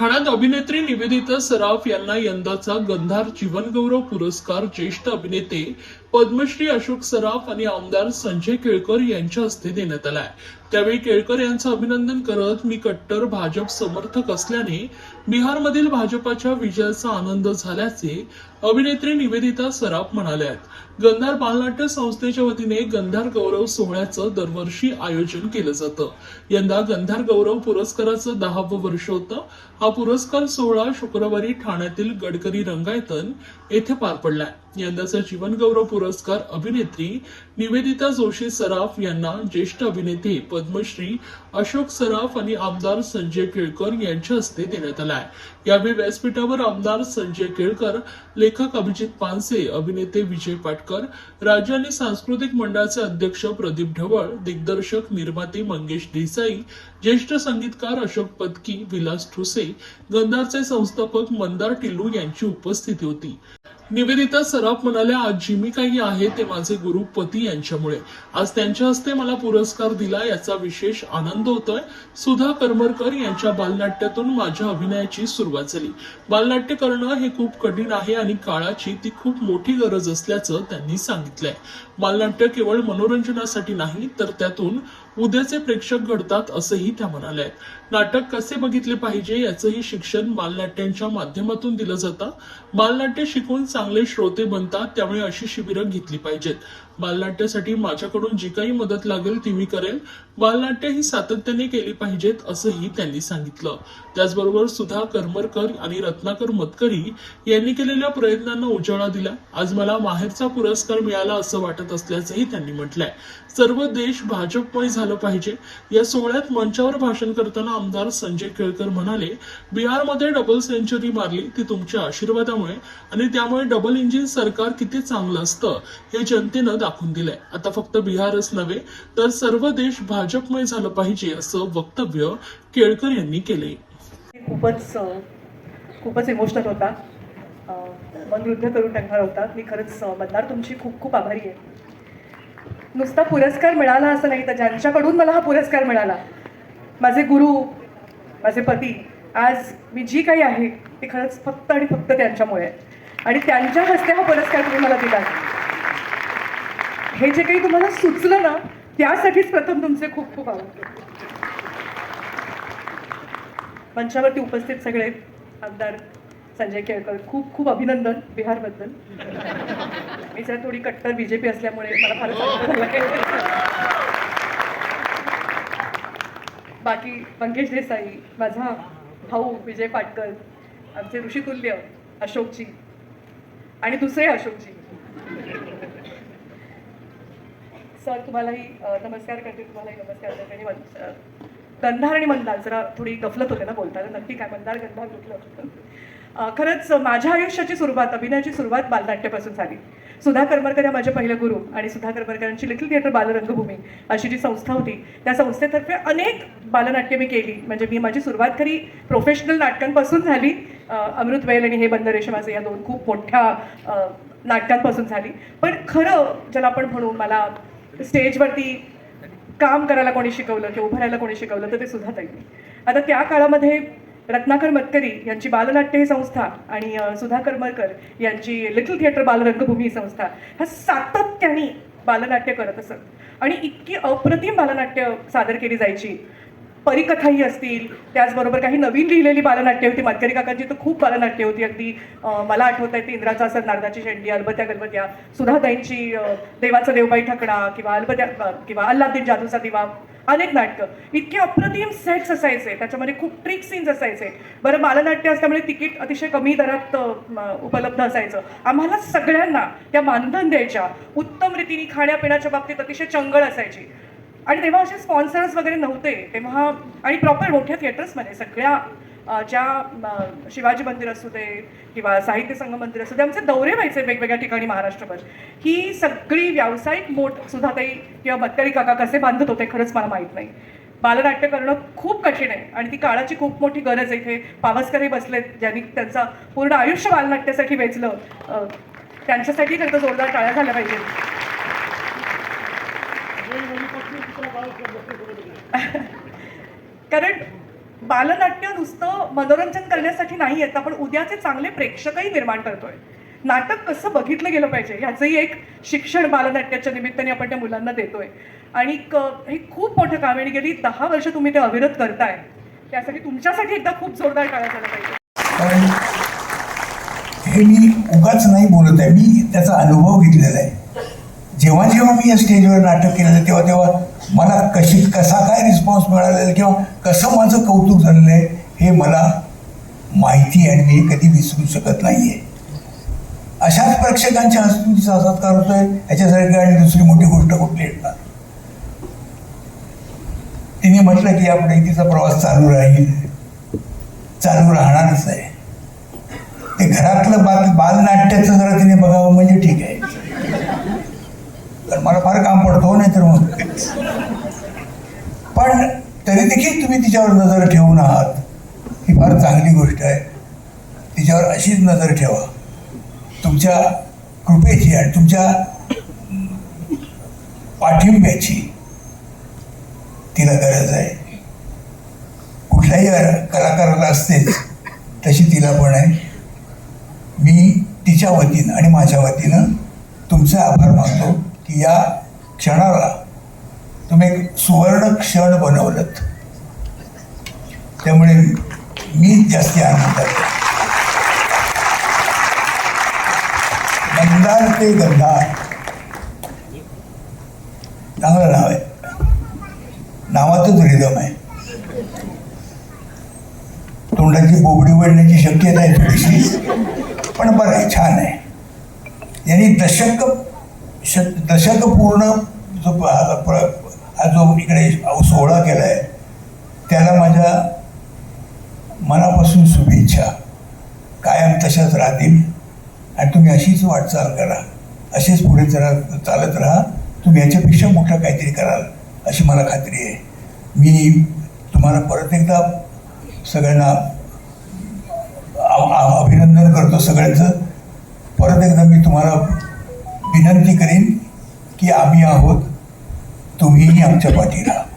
ठाण्यात अभिनेत्री निवेदिता सराफ यांना यंदाचा गंधार जीवनगौरव पुरस्कार ज्येष्ठ अभिनेते पद्मश्री अशोक सराफ आणि आमदार संजय केळकर यांच्या हस्ते देण्यात आलाय. त्यावेळी केळकर यांचं अभिनंदन करत मी कट्टर भाजप समर्थक असल्याने बिहारमधील भाजपाच्या विजयाचा आनंद झाल्याचे अभिनेत्री निवेदिता सराफ म्हणाल्यात. गंधार बालनाट्य संस्थेच्या वतीने गंधार गौरव सोहळ्याचं दरवर्षी आयोजन केलं जातं. यंदा गंधार गौरव पुरस्काराचं दहावं वर्ष होतं. हा पुरस्कार सोहळा शुक्रवारी ठाण्यातील गडकरी रंगायतन येथे पार पडलाय. यंदाचा जीवनगौरव पुरस्कार अभिनेत्री निवेदिता जोशी सराफ यांना ज्येष्ठ अभिनेते पद्मश्री अशोक सराफ आणि आमदार संजय केळकर यांच्या हस्ते देण्यात आलाय. यावेळी व्यासपीठावर आमदार संजय केळकर लेखक अभिजित पानसे अभिनेते विजय पाटकर राज्य आणि सांस्कृतिक मंडळाचे अध्यक्ष प्रदीप ढवळ दिग्दर्शक निर्माते मंगेश देसाई ज्येष्ठ संगीतकार अशोक पत्की विलास ठुसे गंधारचे संस्थापक मंदार टिल्लू यांची उपस्थिती होती. निवेदिता सराफ म्हणाल्या आज जी मी काही आहे ते माझे गुरु पती यांच्यामुळे. आज त्यांच्या हस्ते मला पुरस्कार दिला याचा विशेष आनंद होतोय. सुधा करमरकर यांच्या बालनाट्यातून माझ्या अभिनयाची सुरुवात झाली. बालनाट्य करणं हे खूप कठीण आहे आणि काळाची ती खूप मोठी गरज असल्याचं त्यांनी सांगितलंय. बालनाट्य केवळ मनोरंजनासाठी नाही तर त्यातून उद्याचे प्रेक्षक घडतात असंही त्या म्हणाल्या नाटक कसे बघितले पाहिजे याचंही शिक्षण बालनाट्यांच्या माध्यमातून दिलं जातं. बालनाट्य शिकून चांगले श्रोते बनतात त्यामुळे अशी शिबिरं घेतली पाहिजेत. बालनाट्यासाठी माझ्याकडून जी काही मदत लागेल ती मी करेल बालनाट्य ही सातत्याने केली पाहिजेत असंही त्यांनी सांगितलं. त्याचबरोबर सुधा करमरकर आणि रत्नाकर मतकरी यांनी केलेल्या प्रयत्नांना उजाळा दिला. आज मला माहेरचा पुरस्कार मिळाला असं वाटत असल्याचंही त्यांनी म्हटलंय. सर्व देश भाजपमय झालं पाहिजे. या सोहळ्यात मंचावर भाषण करताना आमदार संजय केळकर म्हणाले बिहारमध्ये डबल सेंचुरी मारली ती तुमच्या आशीर्वादामुळे आणि त्यामुळे डबल इंजिन सरकार किती चांगलं असतं हे जनतेनं टाकून दिलंय. आता फक्त बिहारच नव्हे तर सर्व देश भाजपमय झालं पाहिजे असं वक्तव्य केळकर यांनी केले खूपच खूपच इमोशनल होता. मन वृद्ध करून टाकणार होता. मी खरंच मतदार तुमची खूप खूप आभारी आहे. नुसता पुरस्कार मिळाला असं नाही तर ज्यांच्याकडून मला हा पुरस्कार मिळाला माझे गुरु माझे पती आज मी जी काही आहे ती खरंच फक्त आणि फक्त त्यांच्यामुळे आणि त्यांच्या हस्ते हा पुरस्कार तुम्ही मला दिला हे जे काही तुम्हाला सुचलं ना त्यासाठीच प्रथम तुमचे खूप खूप आभार. मंचावरती उपस्थित सगळे आमदार संजय केळकर खूप खूप अभिनंदन बिहारबद्दल. मी जर थोडी कट्टर बीजेपी असल्यामुळे मला फार बाकी मंगेश देसाई माझा भाऊ विजय पाटकर आमचे ऋषितुल्य अशोकजी आणि दुसरे अशोकजी. सर तुम्हालाही नमस्कार करते तुम्हालाही नमस्कार करते. आणि गंधार आणि मंदार जरा थोडी गफलत होते ना बोलताना. नक्की काय मंदार गंधार कुठलं खरंच माझ्या आयुष्याची सुरुवात अभिनयाची सुरुवात बालनाट्यापासून झाली. सुधा करमरकर या माझ्या पहिल्या गुरु आणि सुधा करमरकरांची लिटल थिएटर बालरंगभूमी अशी जी संस्था होती त्या संस्थेतर्फे अनेक बालनाट्य मी केली. म्हणजे मी माझी सुरुवात खरी प्रोफेशनल नाटकांपासून झाली. अमृत वेल आणि हे बंद रेशमाचे या दोन खूप मोठ्या नाटकांपासून झाली. पण खरं ज्याला आपण म्हणू मला स्टेजवरती काम करायला कोणी शिकवलं किंवा उभं राहायला कोणी शिकवलं तर ते सुद्धा त्यांनी आता त्या काळामध्ये रत्नाकर मतकरी यांची बालनाट्य ही संस्था आणि सुधाकर मरकर यांची लिटल थिएटर बालरंगभूमी ही संस्था ह्या सातत्याने बालनाट्य करत असत. आणि इतकी अप्रतिम बालनाट्य सादर केली जायची. परिकथाही असतील. त्याचबरोबर काही नवीन लिहिलेली बालनाट्य होती. मातकरी काकांची तर खूप बालनाट्य होती अगदी. मला आठवत आहे ते इंद्राचा असत नारदाची शेंडी अलबत्या गलबत्या सुधाताईंची अं, देवाचा देवबाई ठकडा किंवा अलबत्या किंवा अल्लादीन जादूचा दिवा अनेक नाटकं. इतके अप्रतिम सेट्स असायचे. त्याच्यामध्ये खूप ट्रिक सीन्स असायचे. बरं बालनाट्य असल्यामुळे तिकीट अतिशय कमी दरात उपलब्ध असायचं. आम्हाला सगळ्यांना त्या मानधन द्यायच्या. उत्तम रीतीने खाण्यापिण्याच्या बाबतीत अतिशय चंगळ असायची. आणि तेव्हा असे स्पॉन्सर्स वगैरे नव्हते. तेव्हा आणि प्रॉपर मोठ्या थिएटर्समध्ये सगळ्या ज्या शिवाजी मंदिर असू दे किंवा साहित्य संघ मंदिर असू दे आमचे दौरे व्हायचे वेगवेगळ्या ठिकाणी महाराष्ट्रभर. ही सगळी व्यावसायिक मोठ सुद्धा सुधाताई किंवा बत्तरी काका कसे बांधत होते खरंच मला माहीत नाही. बालनाट्य करणं खूप कठीण आहे आणि ती काळाची खूप मोठी गरज आहे इथे. पावसकरही बसलेत ज्यांनी त्यांचं पूर्ण आयुष्य बालनाट्यासाठी वेचलं. त्यांच्यासाठी त्यांचं जोरदार टाळ्या झाल्या पाहिजेत. कारण बालनाट्य नुसतं मनोरंजन करण्यासाठी नाही येत आपण उद्याचे चांगले प्रेक्षकही निर्माण करतोय. नाटक कसं बघितलं गेलं पाहिजे ह्याचंही एक शिक्षण बालनाट्याच्या निमित्ताने आपण त्या मुलांना देतोय. आणि क- हे खूप मोठं काम आहे आणि गेली दहा वर्ष तुम्ही ते अविरत करताय. त्यासाठी तुमच्यासाठी एकदा खूप जोरदार टाळ्या झाला पाहिजे कारण हे मी उगाच नाही बोलत आहे. मी त्याचा अनुभव घेतलेला आहे. जेव्हा जेव्हा मी या स्टेजवर नाटक केलेलं तेव्हा तेव्हा मला कशी कसा काय रिस्पॉन्स मिळालेला किंवा कसं माझं कौतुक झालेलं आहे हे मला माहिती आणि मी कधी विसरू शकत नाही आहे अशाच प्रेक्षकांच्या हस्तुकीचा सत्कार होतोय. याच्यासारखी आणि दुसरी मोठी गोष्ट कुठली येणार तिने म्हटलं की यापुढे तिचा प्रवास चालू राहील. चालू राहणारच आहे. ते घरातलं बाल बालनाट्याचं जरा तिने बघावं म्हणजे ठीक आहे. तर मला फार काम पडतो हो. पण तरी देखील तुम्ही तिच्यावर नजर ठेवून आहात. ही फार चांगली गोष्ट आहे. तिच्यावर अशीच नजर ठेवा. तुमच्या कृपेची आणि तुमच्या पाठिंब्याची तिला गरज आहे. कुठल्याही कलाकाराला असतेच तशी तिला पण आहे. मी तिच्या वतीनं आणि माझ्या वतीनं तुमचा आभार मानतो की या क्षणाला तुम्ही एक सुवर्ण क्षण बनवलं त्यामुळे मी जास्ती आनंद गंधार ते गंधार. चांगलं नाव आहे. नावातच रिदम आहे. तोंडाची बोबडी वळण्याची शक्यता आहे थोडीशी पण बरं आहे छान आहे. यांनी दशक श दशक पूर्ण जो हा जो इकडे सोहळा केला आहे त्याला माझ्या मनापासून शुभेच्छा. कायम तशाच राहतील आणि तुम्ही अशीच वाटचाल करा. असेच पुढे जरा चालत राहा. तुम्ही याच्यापेक्षा मोठं काहीतरी कराल अशी मला खात्री आहे. मी तुम्हाला परत एकदा सगळ्यांना आ- अभिनंदन करतो सगळ्यांचं. परत एकदा मी तुम्हाला विनंती करीन की आम्ही आहोत. 都一样就不对了。